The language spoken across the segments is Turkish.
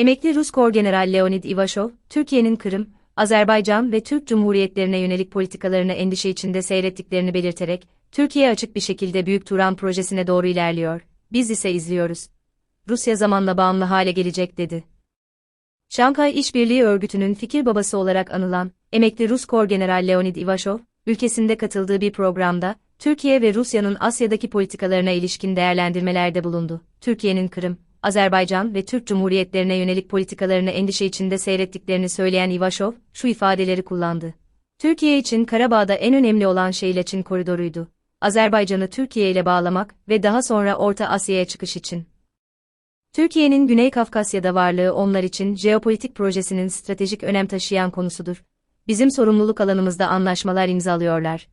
Emekli Rus Korgeneral Leonid Ivashov, Türkiye'nin Kırım, Azerbaycan ve Türk Cumhuriyetlerine yönelik politikalarını endişe içinde seyrettiklerini belirterek, Türkiye açık bir şekilde Büyük Turan projesine doğru ilerliyor, biz ise izliyoruz. Rusya zamanla bağımlı hale gelecek dedi. Şankay İşbirliği Örgütü'nün fikir babası olarak anılan, emekli Rus Korgeneral Leonid Ivashov, ülkesinde katıldığı bir programda, Türkiye ve Rusya'nın Asya'daki politikalarına ilişkin değerlendirmelerde bulundu. Türkiye'nin Kırım, Azerbaycan ve Türk Cumhuriyetlerine yönelik politikalarını endişe içinde seyrettiklerini söyleyen Ivashov, şu ifadeleri kullandı. Türkiye için Karabağ'da en önemli olan şey Laçin koridoruydu. Azerbaycan'ı Türkiye ile bağlamak ve daha sonra Orta Asya'ya çıkış için. Türkiye'nin Güney Kafkasya'da varlığı onlar için jeopolitik projesinin stratejik önem taşıyan konusudur. Bizim sorumluluk alanımızda anlaşmalar imzalıyorlar.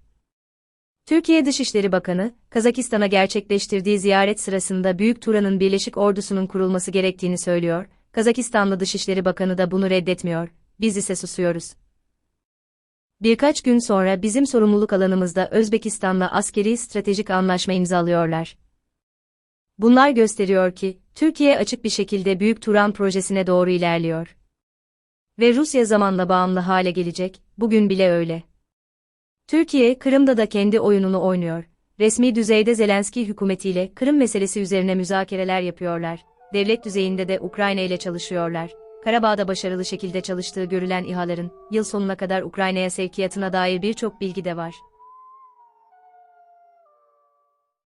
Türkiye Dışişleri Bakanı, Kazakistan'a gerçekleştirdiği ziyaret sırasında Büyük Turan'ın Birleşik Ordusu'nun kurulması gerektiğini söylüyor, Kazakistanlı Dışişleri Bakanı da bunu reddetmiyor, biz ise susuyoruz. Birkaç gün sonra bizim sorumluluk alanımızda Özbekistan'la askeri stratejik anlaşma imzalıyorlar. Bunlar gösteriyor ki, Türkiye açık bir şekilde Büyük Turan projesine doğru ilerliyor. Ve Rusya zamanla bağımlı hale gelecek, bugün bile öyle. Türkiye, Kırım'da da kendi oyununu oynuyor. Resmi düzeyde Zelenski hükümetiyle Kırım meselesi üzerine müzakereler yapıyorlar. Devlet düzeyinde de Ukrayna ile çalışıyorlar. Karabağ'da başarılı şekilde çalıştığı görülen İHA'ların, yıl sonuna kadar Ukrayna'ya sevkiyatına dair birçok bilgi de var.